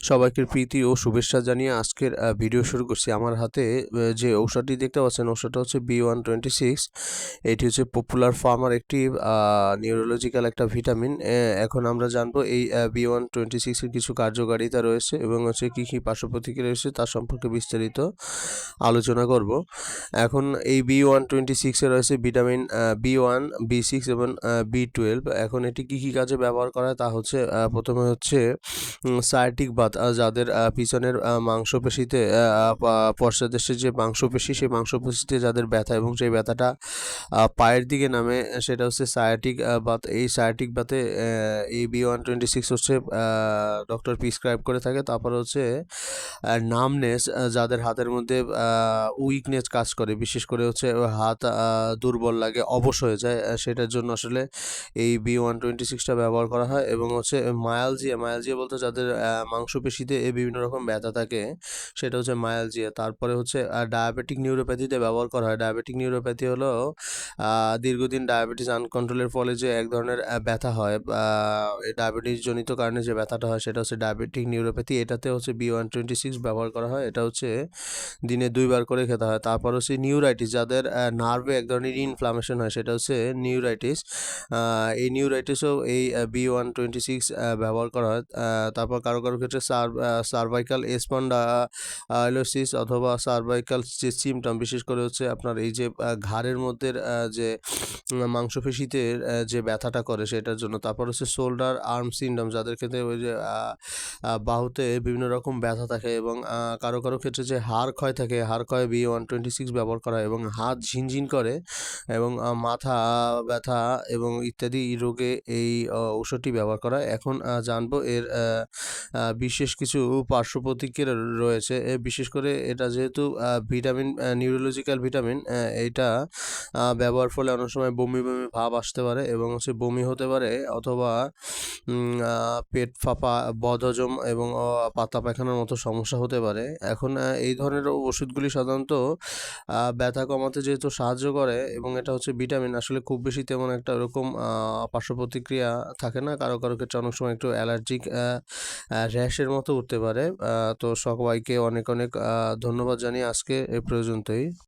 সবাইকে প্রীতি ও শুভেচ্ছা জানিয়ে আজকের ভিডিও শুরু করছি। আমার হাতে যে ঔষধটি দেখতে পাচ্ছেন, ঔষধটা হচ্ছে বি ওয়ান টোয়েন্টি সিক্স এটি হচ্ছে পপুলার ফার্মার একটি নিউরোলজিক্যাল একটা ভিটামিন এখন আমরা জানব এই বি ওয়ান টোয়েন্টি সিক্সের কিছু কার্যকারিতা রয়েছে এবং হচ্ছে কী কী পার্শ্ব প্রতিক্রিয়া রয়েছে তার সম্পর্কে বিস্তারিত আলোচনা করব। এখন এই বি ওয়ান টোয়েন্টি সিক্সে রয়েছে vitamin B one B six এবং বি টুয়েলভ এখন এটি কী কী কাজে ব্যবহার করা হয় তা হচ্ছে প্রথমে হচ্ছে সায়াটিক বাত আহ, যাদের পিছনের মাংসপেশিতে পশ্চাদেশের যে মাংসপেশি সেই মাংসপেশিতে যাদের ব্যথা এবং সেই ব্যথাটা পায়ের দিকে নামে সেটা হচ্ছে সায়াটিক বাত এই সায়াটিক বাতে এই বি ওয়ান টোয়েন্টি সিক্স হচ্ছে ডক্টর প্রিসক্রাইব করে থাকে। তারপর হচ্ছে নামনেস যাদের হাতের মধ্যে উইকনেস কাজ করে। বিশেষ করে হচ্ছে হাত দুর্বল লাগে অবশ হয়ে যায় সেটার জন্য আসলে এই বি ওয়ান টোয়েন্টি সিক্সটা ব্যবহার করা হয়। এবং হচ্ছে মায়ালজিয়া মায়ালজিয়া বলতে যাদের আহ, মাংসপেশিতে এ বিভিন্ন রকম ব্যথা থাকে। সেটা হচ্ছে মায়ালজিয়া তারপরে হচ্ছে ডায়াবেটিক নিউরোপ্যাথিতে ব্যবহার করা হয়। ডায়াবেটিক নিউরোপ্যাথি হলো দীর্ঘদিন ডায়াবেটিস আনকন্ট্রোলের ফলে যে এক ধরনের ব্যথা হয় ডায়াবেটিস জনিত কারণে যে ব্যথাটা হয় সেটা হচ্ছে ডায়াবেটিক নিউরোপ্যাথি এটাতে হচ্ছে বি ওয়ান টোয়েন্টি সিক্স ব্যবহার করা হয়। এটা হচ্ছে দিনে দুইবার করে খেতে হয়। তারপর হচ্ছে নিউরাইটিস যাদের নার্ভে এক ধরনের ইনফ্লামেশন হয়, সেটা হচ্ছে নিউরাইটিস এই নিউরাইটিসও এই বি ওয়ান টোয়েন্টি সিক্স ব্যবহার করা হয়। তারপর কারও কারও ক্ষেত্রে সার্ভাইকাল স্পন্ডাইলোসিস অথবা সার্ভাইকাল যে সিমটম বিশেষ করে হচ্ছে আপনার এই যে ঘাড়ের মধ্যে যে মাংসপেশিতে যে ব্যথাটা করে সেটার জন্য। তারপর হচ্ছে শোল্ডার আর্ম সিনডম যাদের ক্ষেত্রে ওই যে বাহুতে বিভিন্ন রকম ব্যথা থাকে এবং কারও কারও ক্ষেত্রে যে হাড় ক্ষয় থাকে হাড় ক্ষয় বি ওয়ান টোয়েন্টি সিক্স ব্যবহার করা হয় এবং হাত ঝিনঝিন করে এবং মাথা ব্যথা এবং ইত্যাদি রোগে এই ঔষধটি ব্যবহার করা এখন জানব এর আহ, বিশেষ কিছু পার্শ্ব প্রতিক্রিয়া রয়েছে। বিশেষ করে এটা যেহেতু ভিটামিন নিউরোলজিক্যাল ভিটামিন আহ, ব্যবহার ফলে অনেক সময় বমি বমি ভাব আসতে পারে এবং হচ্ছে বমি হতে পারে অথবা পেট ফাঁপা বদহজম এবং পাতা পায়খানার মতো সমস্যা হতে পারে। এখন এই ধরনের ওষুধগুলি সাধারণত ব্যথা কমাতে যেহেতু সাহায্য করে এবং এটা হচ্ছে ভিটামিন আসলে খুব বেশি তেমন একটা ওরকম পার্শ্ব প্রতিক্রিয়া থাকে না। কারও কারও ক্ষেত্রে অনেক সময় একটু অ্যালার্জিক র্যাশের মতো উঠতে পারে। তো সবাইকে অনেক অনেক ধন্যবাদ জানিয়ে আজকে এ পর্যন্তই।